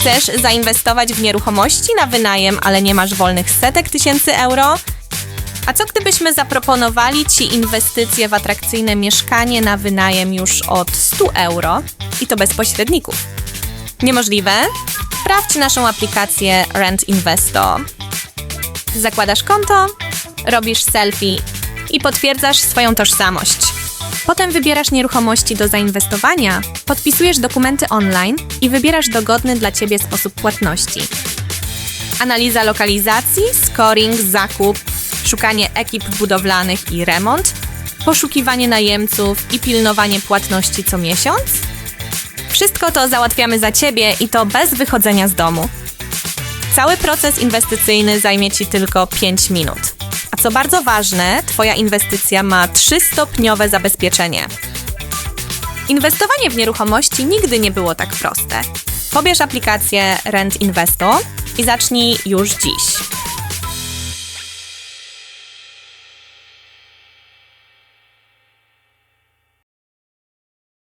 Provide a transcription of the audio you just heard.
Chcesz zainwestować w nieruchomości na wynajem, ale nie masz wolnych setek tysięcy euro? A co gdybyśmy zaproponowali Ci inwestycje w atrakcyjne mieszkanie na wynajem już od 100 euro i to bez pośredników? Niemożliwe? Sprawdź naszą aplikację Rent Investo. Zakładasz konto, robisz selfie i potwierdzasz swoją tożsamość. Potem wybierasz nieruchomości do zainwestowania, podpisujesz dokumenty online i wybierasz dogodny dla Ciebie sposób płatności. Analiza lokalizacji, scoring, zakup, szukanie ekip budowlanych i remont, poszukiwanie najemców i pilnowanie płatności co miesiąc. Wszystko to załatwiamy za Ciebie i to bez wychodzenia z domu. Cały proces inwestycyjny zajmie Ci tylko 5 minut. Co bardzo ważne, Twoja inwestycja ma 3-stopniowe zabezpieczenie. Inwestowanie w nieruchomości nigdy nie było tak proste. Pobierz aplikację Rent Investo i zacznij już dziś.